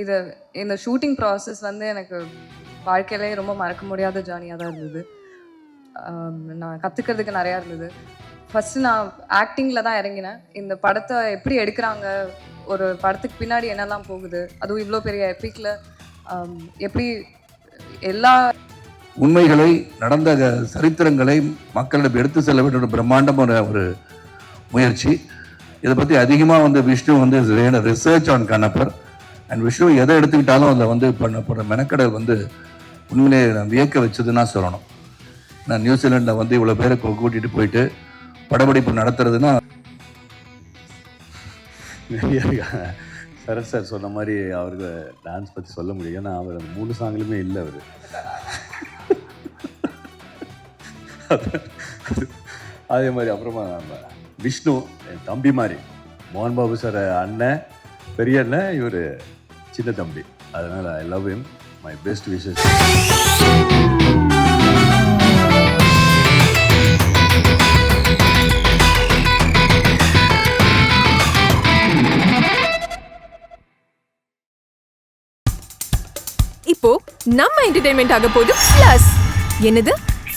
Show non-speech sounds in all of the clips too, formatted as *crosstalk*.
இதை இது இந்த ஷூட்டிங் ப்ராசஸ் வந்து எனக்கு வாழ்க்கையிலே ரொம்ப மறக்க முடியாத ஜேர்னியாக தான் இருந்தது. நான் கற்றுக்கிறதுக்கு நிறையா இருந்தது. ஃபஸ்ட்டு நான் ஆக்டிங்கில் தான் இறங்கினேன். இந்த படத்தை எப்படி எடுக்கிறாங்க? ஒரு படத்துக்கு பின்னாடி என்னெல்லாம் போகுது? அதுவும் இவ்வளோ பெரிய எப்பிக்கில் எப்படி எல்லா உண்மைகளை நடந்த சரித்திரங்களை மக்களிடம் எடுத்து செல்ல வேண்டிய பிரம்மாண்டமான ஒரு முயற்சி. இதை பற்றி அதிகமாக வந்து விஷ்ணு வந்து research on Kannappar. And Vishnu எதை எடுத்துக்கிட்டாலும் அதில் வந்து பண்ண போகிற மெனக்கடல் வந்து உண்மையிலே நான் வியக்க வச்சதுன்னா சொல்லணும். நான் நியூசிலாண்டில் வந்து இவ்வளோ பேரை கூட்டிகிட்டு கூட்டிட்டு போயிட்டு படப்பிடிப்பு நடத்துறதுன்னா நிறைய *laughs* சரத் சார் சொன்ன மாதிரி அவருக்கு டான்ஸ் பற்றி சொல்ல முடியும். ஏன்னா அவர் மூணு சாங்லையுமே இல்லை அவர். *laughs* அதே மாதிரி அப்புறமா நம்ம விஷ்ணு என் தம்பி மாதிரி. மோகன் பாபு சார் அண்ணன் பெரிய அண்ணன் இவர் சின்ன தம்பி. அதனால் I love him. My best wishes இப்போ நம்ம என்டர்டைன்மெண்ட் ஆக போகுது பிளஸ் என்னது?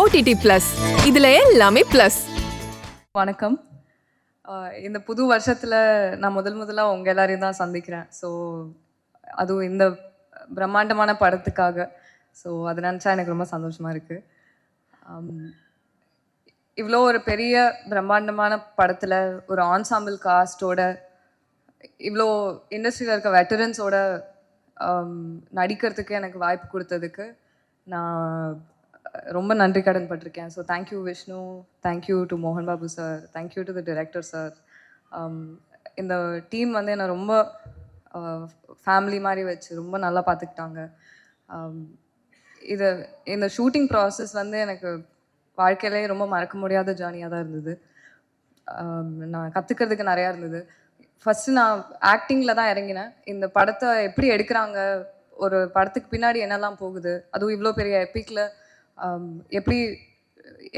ஓடிடி ப்ளஸ் இதில் எல்லாமே ப்ளஸ் வணக்கம். இந்த புது வருஷத்தில் நான் முதல் முதலாக உங்கள் எல்லாரையும் தான் சந்திக்கிறேன். ஸோ அதுவும் இந்த பிரம்மாண்டமான படத்துக்காக. ஸோ அது நினச்சா எனக்கு ரொம்ப சந்தோஷமாக இருக்குது இவ்வளோ ஒரு பெரிய பிரம்மாண்டமான படத்தில் ஒரு ஆன்சாம்பிள் காஸ்டோட இவ்வளோ இண்டஸ்ட்ரியில் இருக்க வெட்டரன்ஸோட நடிக்கிறதுக்கு எனக்கு வாய்ப்பு கொடுத்ததுக்கு நான் ரொம்ப நன்றி கடன் பட்டிருக்கேன். So thank you Vishnu thank you to மோகன் Babu sir thank you to the director sir இந்த டீம் வந்து என்னை ரொம்ப uh, ஃபேமிலி மாதிரி வச்சு ரொம்ப நல்லா பார்த்துக்கிட்டாங்க um, இது இந்த ஷூட்டிங் ப்ராசஸ் வந்து எனக்கு வாழ்க்கையிலே ரொம்ப மறக்க முடியாத ஜேர்னியாக தான் இருந்தது. Um, நான் கற்றுக்கிறதுக்கு நிறையா இருந்தது. ஃபஸ்ட்டு நான் ஆக்டிங்கில் தான் இறங்கினேன். இந்த படத்தை எப்படி எடுக்கிறாங்க? ஒரு படத்துக்கு பின்னாடி என்னெல்லாம் போகுது? அதுவும் இவ்வளோ பெரிய எப்பிக்கில் Um, எப்படி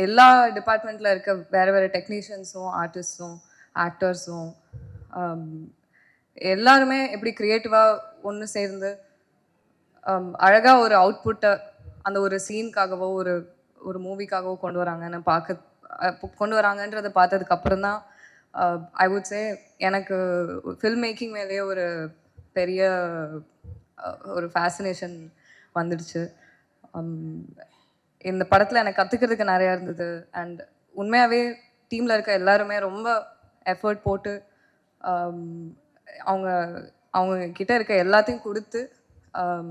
எல்லா டிபார்ட்மெண்ட்டில் இருக்க வேறு வேறு டெக்னீஷியன்ஸும் ஆர்டிஸ்ட்ஸும் ஆக்டர்ஸும் எல்லாருமே எப்படி க்ரியேட்டிவாக ஒன்று சேர்ந்து um, அழகாக ஒரு அவுட்புட்டை அந்த ஒரு சீனுக்காகவோ ஒரு ஒரு மூவிக்காகவோ கொண்டு வராங்கன்னு பார்க்க கொண்டு வராங்கன்றதை பார்த்ததுக்கப்புறம் தான் ஐ uh, வுட் சே எனக்கு ஃபில்ம் மேக்கிங் மேலேயே ஒரு பெரிய ஒரு ஃபேசினேஷன் வந்துடுச்சு. Um, இந்த படத்தில் எனக்கு கற்றுக்கிறதுக்கு நிறையா இருந்தது. அண்ட் உண்மையாகவே டீமில் இருக்க எல்லாருமே ரொம்ப எஃபர்ட் போட்டு um, அவங்க அவங்க கிட்ட இருக்க எல்லாத்தையும் கொடுத்து um,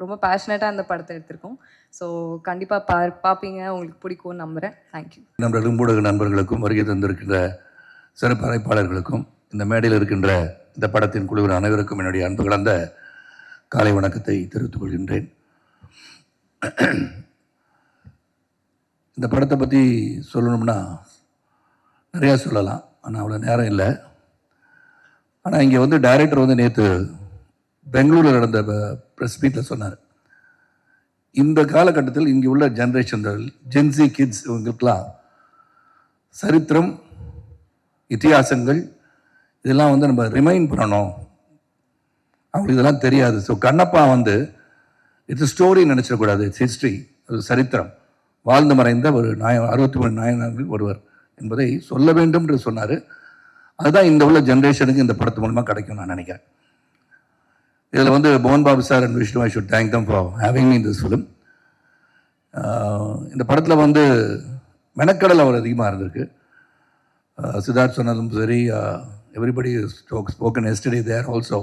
ரொம்ப பேஷனேட்டாக இந்த படத்தை எடுத்திருக்கோம். ஸோ கண்டிப்பாக பா பார்ப்பீங்க உங்களுக்கு பிடிக்கும்னு நம்புகிறேன் தேங்க்யூ நண்பர்களும் ஊடக நண்பர்களுக்கும் வருகை தந்திருக்கின்ற சிறப்பு அழைப்பாளர்களுக்கும் இந்த மேடையில் இருக்கின்ற இந்த படத்தின் குழுவின் அனைவருக்கும் என்னுடைய அன்பு கலந்த காலை வணக்கத்தை தெரிவித்துக் கொள்கின்றேன். இந்த படத்தை பற்றி சொல்லணும்னா நிறையா சொல்லலாம். ஆனால் அவ்வளோ நேரம் இல்லை. ஆனால் இங்கே வந்து டைரக்டர் வந்து நேற்று பெங்களூரில் நடந்த ப்ரெஸ் மீட்டில் சொன்னார். இந்த காலகட்டத்தில் இங்கே உள்ள ஜென்ரேஷன் ஜென்சி கிட்ஸ் இவங்களுக்கெல்லாம் சரித்திரம் இத்தியாசங்கள் இதெல்லாம் வந்து நம்ம ரிமைண்ட் பண்ணணும். அவங்களுக்கு இதெல்லாம் தெரியாது. ஸோ கண்ணப்பா வந்து இட்ஸ் ஸ்டோரி நினச்சிடக்கூடாது. இட்ஸ் ஹிஸ்ட்ரி அது சரித்திரம். வாழ்ந்து மறைந்த ஒரு நாய அறுபத்தி மூணு நாயனர்கள் ஒருவர் என்பதை சொல்ல வேண்டும் என்று சொன்னார். அதுதான் இந்த உள்ள ஜென்ரேஷனுக்கு இந்த படத்து மூலமாக கிடைக்கும் நான் நினைக்கிறேன். இதில் வந்து மோகன் Babu sir and Vishnu I should thank them for having me this film இந்த படத்தில் வந்து மெனக்கடல் அவர் அதிகமாக இருந்திருக்கு. சித்தார்த் சொன்னதும் சரி everybody spoken study there also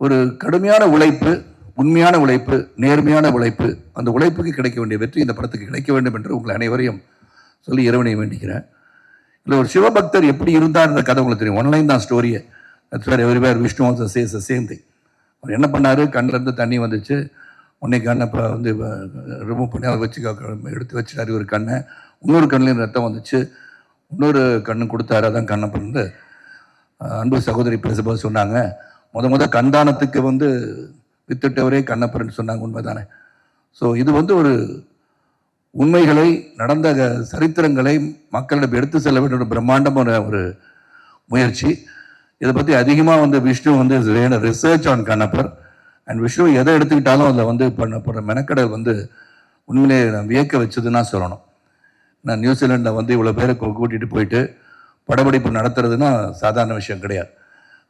ஒரு கடுமையான உழைப்பு உண்மையான உழைப்பு நேர்மையான உழைப்பு அந்த உழைப்புக்கு கிடைக்க வேண்டிய வெற்றி இந்த படத்துக்கு கிடைக்க வேண்டும் என்று உங்கள் அனைவரையும் சொல்லி இறைவனை வேண்டிக்கிறேன். இல்லை ஒரு சிவபக்தர் எப்படி இருந்தார் இந்த கதை உங்களுக்கு தெரியும். ஒன்லைன் தான் ஸ்டோரியை that's where everywhere Vishnu also says the அவர் என்ன பண்ணார்? கண்ணிலேருந்து தண்ணி வந்துச்சு. உன்னை கண்ணை இப்போ வந்து ரிமூவ் பண்ணி அதை வச்சு எடுத்து வச்சுட்டாரு ஒரு கண்ணை. இன்னொரு கண்ணுலேயும் ரத்தம் வந்துச்சு. இன்னொரு கண்ணு கொடுத்தாரு. அதான் கண்ணை பிறந்து. அன்பு சகோதரி பேசும்போது சொன்னாங்க முத முத கண்தானத்துக்கு வந்து வித்துட்டவரே கண்ணப்பர்னு சொன்னாங்க உண்மைதானே? ஸோ இது வந்து ஒரு உண்மைகளை நடந்த க- சரித்திரங்களை மக்களிடம் எடுத்து செல்ல வேண்டிய ஒரு பிரம்மாண்டமான ஒரு முயற்சி. இதை பற்றி அதிகமாக வந்து விஷ்ணு வந்து research on Kannappar and Vishnu எதை எடுத்துக்கிட்டாலும் அதில் வந்து பண்ணப்படுற மெனக்கடை வந்து உண்மையிலே நான் வியக்க வச்சதுன்னா சொல்லணும். நான் நியூசிலாண்டில் வந்து இவ்வளோ பேரை கூட்டிகிட்டு போயிட்டு படப்பிடிப்பு நடத்துறதுன்னா சாதாரண விஷயம் கிடையாது.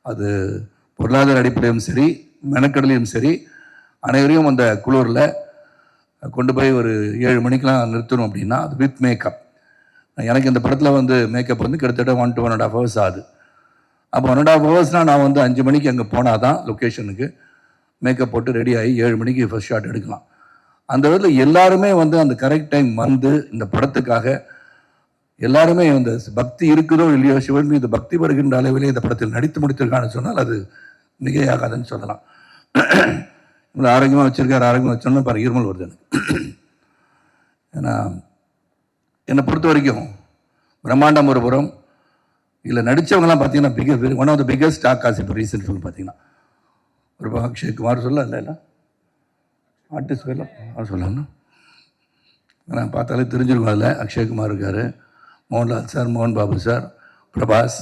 அது பொருளாதார அடிப்படையிலும் சரி மெனக்கடலையும் சரி அனைவரையும் அந்த குளூரில் கொண்டு போய் ஒரு ஏழு மணிக்கெலாம் நிறுத்தணும் அப்படின்னா அது வித் மேக்கப் எனக்கு இந்த படத்தில் வந்து மேக்கப் வந்து கிட்டத்தட்ட one to one and half hours ஆகுது. அப்போ ஒன் அண்ட் ஆஃப் ஹவர்ஸ்னால் நான் வந்து அஞ்சு மணிக்கு அங்கே போனால் தான் லொக்கேஷனுக்கு மேக்கப் போட்டு ரெடி ஆகி ஏழு மணிக்கு ஃபஸ்ட் ஷாட் எடுக்கலாம். அந்த விதத்தில் எல்லாருமே வந்து அந்த கரெக்ட் டைம் வந்து இந்த படத்துக்காக எல்லாருமே அந்த பக்தி இருக்குதோ இல்லையோ சிவன் மீது பக்தி வருகின்ற அளவிலே இந்த படத்தில் நடித்து முடித்திருக்கான்னு சொன்னால் அது மிகையாகாதுன்னு சொல்லலாம். இவ்வளோ ஆரோக்கியமாக வச்சுருக்காரு ஆரோக்கியமாக வச்சோன்னா பாரு இருமல் வருது எனக்கு. ஏன்னா என்னை பொறுத்த வரைக்கும் பிரம்மாண்டம் ஒரு புறம் இதில் நடித்தவங்கலாம் பார்த்தீங்கன்னா big one of the biggest star cast இப்போ ரீசெண்ட் ஃபிலிம் பார்த்தீங்கன்னா ஒரு பக்கம் அக்ஷய் குமார் சொல்ல இல்லை இல்லை. ஆர்டிஸ்ட் சொல்லலாம் அவர் சொல்லணும் நான் பார்த்தாலே தெரிஞ்சிருக்கும் அதில். அக்ஷய்குமார் இருக்கார். மோகன்லால் சார் மோகன் பாபு சார் பிரபாஸ்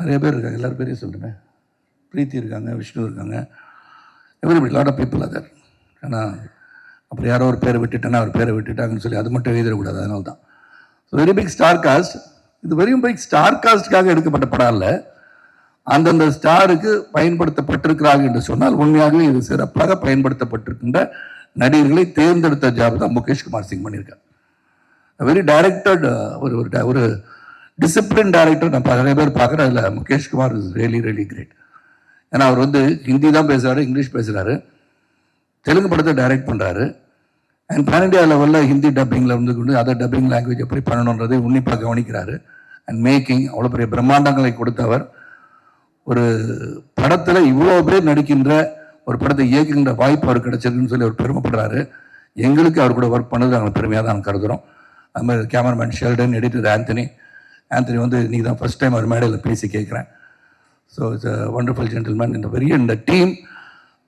நிறைய பேர் இருக்காங்க எல்லோரும் பேரையும் சொல்லுங்கள் பிரீத்தி இருக்காங்க விஷ்ணு இருக்காங்க. Everybody lot of people other ஏன்னா அப்புறம் யாரோ ஒரு பேரை விட்டுட்டேன்னா அவர் பேரை விட்டுட்டாங்கன்னு சொல்லி அது மட்டும் எழுதிடக்கூடாது அதனால தான் so very big star cast இது வெரி பிக் ஸ்டார் காஸ்ட்டுக்காக எடுக்கப்பட்ட படம் இல்லை அந்தந்த ஸ்டாருக்கு பயன்படுத்தப்பட்டிருக்கிறார்கள் என்று சொன்னால் உண்மையாகவே இது சிறப்பாக பயன்படுத்தப்பட்டிருக்கின்ற நடிகர்களை தேர்ந்தெடுத்த ஜாப் தான் முகேஷ்குமார் சிங் பண்ணியிருக்கார். வெரி டைரக்டட் ஒரு ஒரு ஒரு டிசிப்ளின் டைரக்டர் நான் பல நிறைய பேர் பார்க்குறேன். அதில் Mukesh Kumar is really really great ஏன்னா அவர் வந்து ஹிந்தி தான் பேசுகிறாரு இங்கிலீஷ் பேசுகிறாரு தெலுங்கு படத்தை டைரக்ட் பண்ணுறாரு அண்ட் பேன் இண்டியா லெவலில் ஹிந்தி டப்பிங்கில் இருந்து கொண்டு அதர் டப்பிங் லாங்குவேஜ் எப்படி பண்ணணுன்றதை உன்னிப்பாக கவனிக்கிறாரு. அண்ட் மேக்கிங் அவ்வளோ பெரிய பிரம்மாண்டங்களை கொடுத்தவர். ஒரு படத்தில் இவ்வளோ பேர் நடிக்கின்ற ஒரு படத்தை இயக்குகின்ற வாய்ப்பு அவர் கிடைச்சிருக்குன்னு சொல்லி அவர் பெருமைப்படுறாரு. எங்களுக்கு அவர் கூட ஒர்க் பண்ணது நாங்கள் பெருமையாக தான் கருதுகிறோம் அது மாதிரி cameraman Sheldon editor Anthony Anthony வந்து இன்றைக்கி தான் ஃபஸ்ட் டைம் அவர் மேடையில் பேசி கேட்குறேன். So it's a wonderful gentleman இந்த பெரிய இந்த டீம்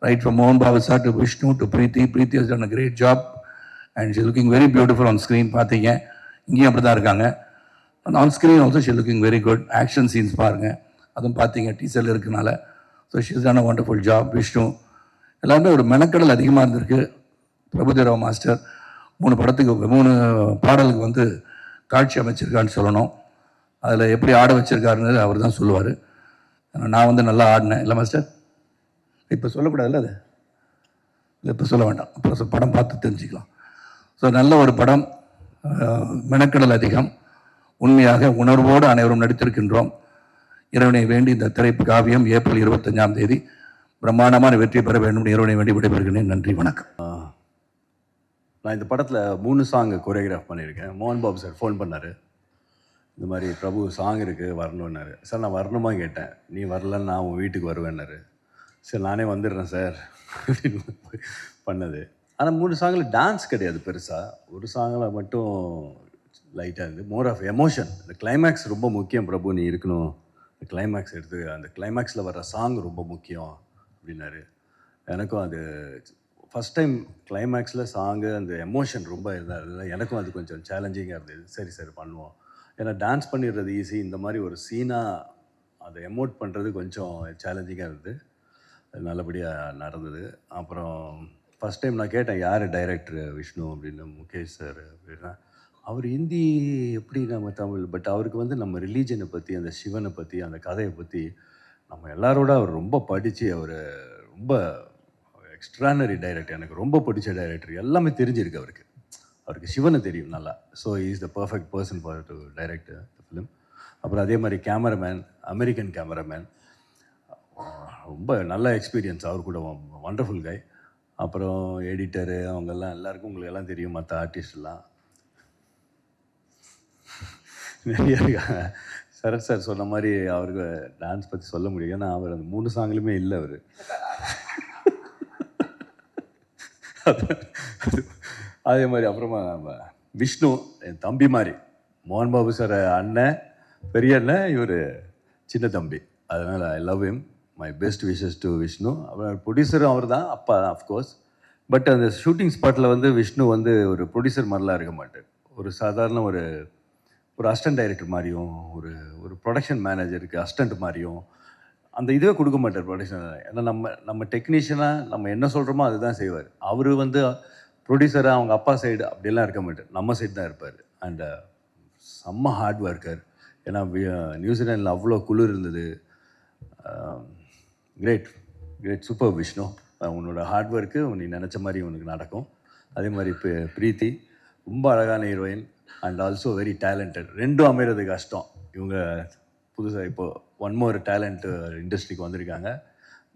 ரைட் ஃப்ரம் மோகன் Babu sir to Vishnu to Preethi Preethi has done a great job and she looking very beautiful on screen பார்த்தீங்க. இங்கேயும் அப்படி தான் இருக்காங்க. And on screen also she looking very good action scenes பாருங்கள் அதுவும் பார்த்தீங்க டீசரில் இருக்கனால. So she's done a wonderful job Vishnu எல்லாருமே ஒரு மெனக்கடல் அதிகமாக இருந்திருக்கு. பிரபுதேவா மாஸ்டர் மூணு படத்துக்கு மூணு பாடலுக்கு வந்து காட்சி அமைச்சிருக்கான்னு சொல்லணும். அதில் எப்படி ஆட வச்சிருக்காருன்னு அவர் தான் சொல்லுவார். நான் வந்து நல்லா ஆடினேன். இல்லை மாஸ்டர் இப்போ சொல்லக்கூடாதுல்ல அது? இல்லை இப்போ சொல்ல வேண்டாம். அப்புறம் படம் பார்த்து தெரிஞ்சுக்கலாம். ஸோ நல்ல ஒரு படம். மெனக்கடல் அதிகம். உண்மையாக உணர்வோடு அனைவரும் நடித்திருக்கின்றோம். இறைவனை வேண்டி இந்த திரை காவியம் ஏப்ரல் இருபத்தஞ்சாம் தேதி பிரம்மாண்டமான வெற்றி பெற வேண்டும். இறைவனை வேண்டி விடைபெறுகிறேன். நன்றி வணக்கம். நான் இந்த படத்தில் மூணு சாங் கொரியோகிராஃப் பண்ணியிருக்கேன். மோகன் பாபு சார் ஃபோன் பண்ணார். இந்த மாதிரி பிரபு சாங் இருக்குது வரணுன்னாரு சார் நான் வரணுமா? கேட்டேன். நீ வரலன்னு நான் உன் வீட்டுக்கு வருவேன்னாரு. சரி நானே வந்துடுறேன் சார். *laughs* அப்படின்னு பண்ணது. ஆனால் மூணு சாங்கில் டான்ஸ் கிடையாது பெருசாக ஒரு சாங்கில் மட்டும் லைட்டாக இருந்து மோர் ஆஃப் எமோஷன் இந்த கிளைமேக்ஸ் ரொம்ப முக்கியம் பிரபு நீ இருக்கணும். இந்த கிளைமேக்ஸ் எடுத்து அந்த கிளைமேக்ஸில் வர்ற சாங் ரொம்ப முக்கியம் அப்படின்னாரு. எனக்கும் அது ஃபஸ்ட் டைம் கிளைமேக்ஸில் சாங்கு அந்த எமோஷன் ரொம்ப இதாக இருந்தது. எனக்கும் அது கொஞ்சம் சேலஞ்சிங்காக இருந்தது. சரி சரி பண்ணுவோம். ஏன்னா டான்ஸ் பண்ணிடுறது ஈஸி இந்த மாதிரி ஒரு சீனாக அதை எமோட் பண்ணுறது கொஞ்சம் சேலஞ்சிங்காக இருந்தது. அது நல்லபடியாக நடந்தது. அப்புறம் ஃபஸ்ட் டைம் நான் கேட்டேன் யார் டைரக்டர் விஷ்ணு அப்படின்னு முகேஷ் சார் அப்படின்னா அவர் ஹிந்தி எப்படி நம்ம தமிழ் பட் அவருக்கு வந்து நம்ம ரிலீஜனை பற்றி அந்த சிவனை பற்றி அந்த கதையை பற்றி நம்ம எல்லாரோட அவர் ரொம்ப படித்து அவர் ரொம்ப எக்ஸ்ட்ரானரி டைரக்டர் எனக்கு ரொம்ப பிடிச்ச டைரக்டர் எல்லாமே தெரிஞ்சிருக்கு அவருக்கு. அவருக்கு சிவனை தெரியும் நல்லா. So is the perfect person for to direct the film அப்புறம் அதே மாதிரி கேமராமேன் அமெரிக்கன் கேமராமேன் ரொம்ப நல்ல எக்ஸ்பீரியன்ஸ் அவர் கூட வண்டர்ஃபுல் கை அப்புறம் எடிட்டரு அவங்கெல்லாம் எல்லாருக்கும் உங்களுக்கு எல்லாம் தெரியும். மற்ற ஆர்டிஸ்ட்லாம் நிறைய இருக்காங்க சரத் சார் சொன்ன மாதிரி அவருக்கு டான்ஸ் பற்றி சொல்ல முடியும் ஏன்னா அவர் அந்த மூணு சாங்லையுமே இல்லை அவர். *laughs* அதே அதே மாதிரி அப்புறமா நம்ம விஷ்ணு என் தம்பி மாதிரி. மோகன் பாபு சார் அண்ணன் பெரிய அண்ணன் இவர் சின்ன தம்பி. அதனால் I love him. My best wishes to Vishnu. அப்புறம் ப்ரொடியூசரும் அவர் தான் அப்பா தான் அஃப்கோர்ஸ் பட் அந்த ஷூட்டிங் ஸ்பாட்டில் வந்து விஷ்ணு வந்து ஒரு ப்ரொடியூசர் மாதிரிலாம் இருக்க மாட்டார். ஒரு சாதாரண ஒரு ஒரு அசிஸ்டன்ட் டைரக்டர் மாதிரியும் ஒரு ஒரு ப்ரொடக்ஷன் மேனேஜருக்கு அசிஸ்டண்ட் மாதிரியும் அந்த இதுவே கொடுக்க மாட்டார் ப்ரொடக்ஷன் ஏன்னா நம்ம நம்ம டெக்னீஷியனாக நம்ம என்ன சொல்கிறோமோ அதுதான் செய்வார். அவர் வந்து ப்ரொடியூசராக அவங்க அப்பா சைடு அப்படிலாம் இருக்க மாட்டார். நம்ம சைடு தான் இருப்பார். அண்ட் uh, செம்ம ஹார்ட் ஒர்க்கர் ஏன்னா நியூசிலாண்டில் uh, அவ்வளோ குளிர் இருந்தது. கிரேட் கிரேட் சூப்பர் விஷ்ணு உன்னோட ஹார்ட் ஒர்க்கு நீ நினச்ச மாதிரி உனக்கு நடக்கும். அதே மாதிரி இப்போ பிரீத்தி. ரொம்ப அழகான heroine and also very talented ரெண்டும் அமைகிறது கஷ்டம். இவங்க புதுசாக இப்போ ஒன் மோர் டேலண்ட் இண்டஸ்ட்ரிக்கு வந்திருக்காங்க.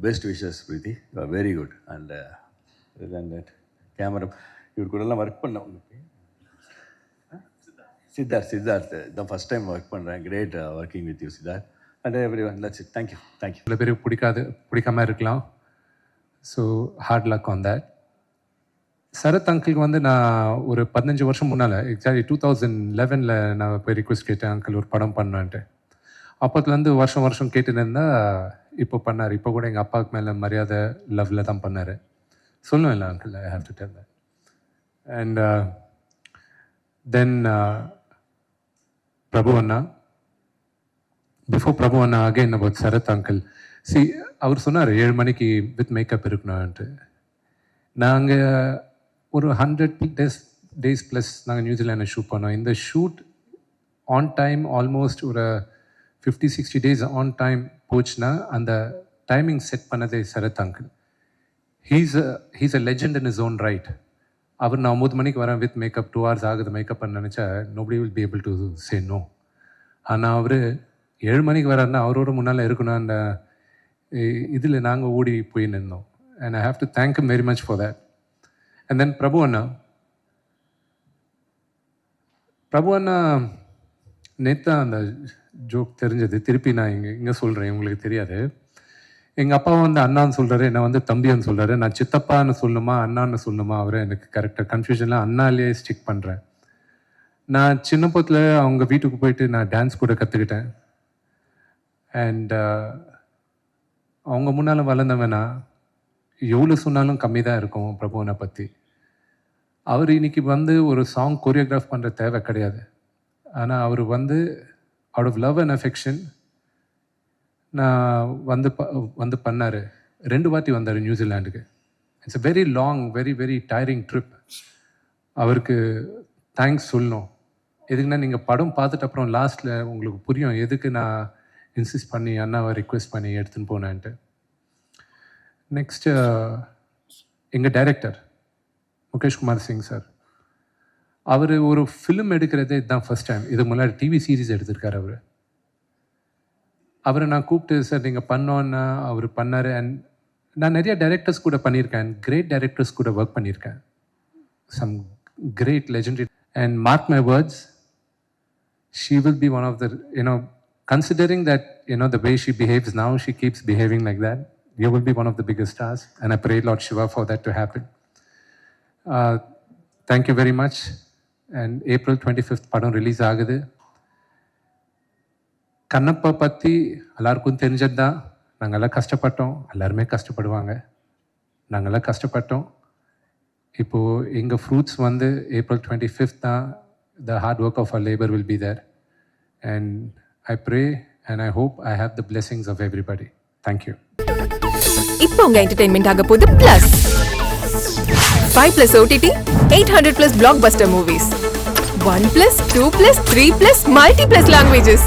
Best wishes Preethi. Very good and and camera இவர் கூடலாம் ஒர்க் பண்ண உங்களுக்கு. சித்தார்த் சித்தார்த். இதான் ஃபஸ்ட் டைம் ஒர்க் பண்ணுறேன் great working with you Siddharth. And everyone lots thank you thank you சில பேருக்கு பிடிக்காது பிடிக்காம இருக்கலாம். So hard luck on that Sarath அங்கிளுக்கு வந்து நான் ஒரு பதினஞ்சு வருஷம் முன்னால் எக்ஸாக்ட்லி டூ தௌசண்ட் லெவனில் நான் போய் ரிக்வெஸ்ட் கேட்டேன் அங்கிள் ஒரு படம் பண்ணான்ட்டு. அப்போத்துலேருந்து வருஷம் வருஷம் கேட்டுன்னு இருந்தால் இப்போ பண்ணார். இப்போ கூட எங்கள் அப்பாவுக்கு மேலே மரியாதை லவ்வில் தான் பண்ணார். சொல்லுவேன் இல்லை uncle I have to tell that and then Prabhu Anna before Prabhu அண்ணா அகைன் அபவுட் சரத் அங்கிள் சி அவர் சொன்னார் ஏழு மணிக்கு வித் மேக்கப் இருக்கணும்ன்ட்டு. நாங்கள் ஒரு ஹண்ட்ரட் டேஸ் டேஸ் ப்ளஸ் நாங்கள் நியூசிலாண்டை ஷூட் பண்ணோம். இந்த ஷூட் ஆன் டைம் ஆல்மோஸ்ட் ஒரு fifty sixty days on time போச்சுன்னா அந்த டைமிங் செட் பண்ணதே Sarath uncle he's he's a legend in is own right அவர் நான் ஒம்பது மணிக்கு வரேன் வித் மேக்கப் டூ ஹவர்ஸ் ஆகுது மேக்கப் பண்ண நினச்சா nobody will be able to say no ஆனால் அவர் ஏழு மணிக்கு வராருன்னா அவரோட முன்னால் இருக்கணும் அந்த இதில் நாங்கள் ஓடி போய் நின்றோம் and I have to thank you very much for that and then Prabhu அண்ணா. பிரபு அண்ணா நேத்தான் அந்த ஜோக் தெரிஞ்சது. திருப்பி நான் இங்கே இங்கே சொல்கிறேன் உங்களுக்கு தெரியாது. எங்கள் அப்பா வந்து அண்ணான்னு சொல்கிறாரு என்னை வந்து தம்பின்னு சொல்கிறாரு நான் சித்தப்பான்னு சொல்லணுமா அண்ணான்னு சொல்லணுமா அவரை எனக்கு கரெக்டாக கன்ஃபியூஷனில் அண்ணாலேயே ஸ்டிக் பண்ணுறேன் நான் சின்ன அவங்க வீட்டுக்கு போயிட்டு நான் டான்ஸ் கூட கற்றுக்கிட்டேன் அண்ட் uh, அவங்க முன்னால் வளர்ந்தவனா எவ்வளோ சொன்னாலும் கம்மி தான் இருக்கும் பிரபுவனை பற்றி அவர் இன்னைக்கு வந்து ஒரு சாங் கொரியோகிராஃப் பண்ணுற தேவை கிடையாது. ஆனால் அவர் வந்து out of love and affection நான் வந்து ப வந்து பண்ணார். ரெண்டு வாட்டி வந்தார் நியூசிலாண்டுக்கு it's a very long very very tiring trip அவருக்கு தேங்க்ஸ் சொல்லணும். எதுக்குன்னா நீங்கள் படம் பார்த்துட்டு அப்புறம் லாஸ்ட்டில் உங்களுக்கு புரியும் எதுக்கு நான் இன்சிஸ்ட் பண்ணி அண்ணாவை ரிக்வெஸ்ட் பண்ணி எடுத்துன்னு போனேன்ட்டு. நெக்ஸ்ட்டு எங்கள் டைரக்டர் முகேஷ் குமார் சிங் சார் அவர் ஒரு ஃபிலிம் எடுக்கிறதே இதுதான் ஃபஸ்ட் டைம் இது முன்னாடி டிவி சீரீஸ் எடுத்திருக்கார் அவர். அவரை நான் கூப்பிட்டு சார் நீங்கள் பண்ணோன்னா அவர் பண்ணார் அண்ட் நான் நிறைய டைரக்டர்ஸ் கூட பண்ணியிருக்கேன் கிரேட் டைரக்டர்ஸ் கூட ஒர்க் பண்ணியிருக்கேன் some great legendary and mark my words she will be one of the you know considering that you know the way she behaves now she keeps behaving like that you will be one of the biggest stars and i pray lord shiva for that to happen uh, thank you very much and april 25th படம் release ஆகுது கண்ணப்பா பற்றி எல்லாருக்கும் தெரிஞ்சது தான் நாங்கள்லாம் கஷ்டப்பட்டோம். எல்லாருமே கஷ்டப்படுவாங்க. நாங்கள்லாம் கஷ்டப்பட்டோம். இப்போது எங்கள் ஃப்ரூட்ஸ் வந்து ஏப்ரல் டுவெண்ட்டி ஃபிஃப்த் தான் the hard work of a labour will be there and I pray and I hope I have the blessings of everybody thank you இப்போ உங்கள் என்டர்டைன்மெண்ட் ஆக போது plus five plus OTT eight hundred plus blockbuster movies one plus two plus three plus multi plus languages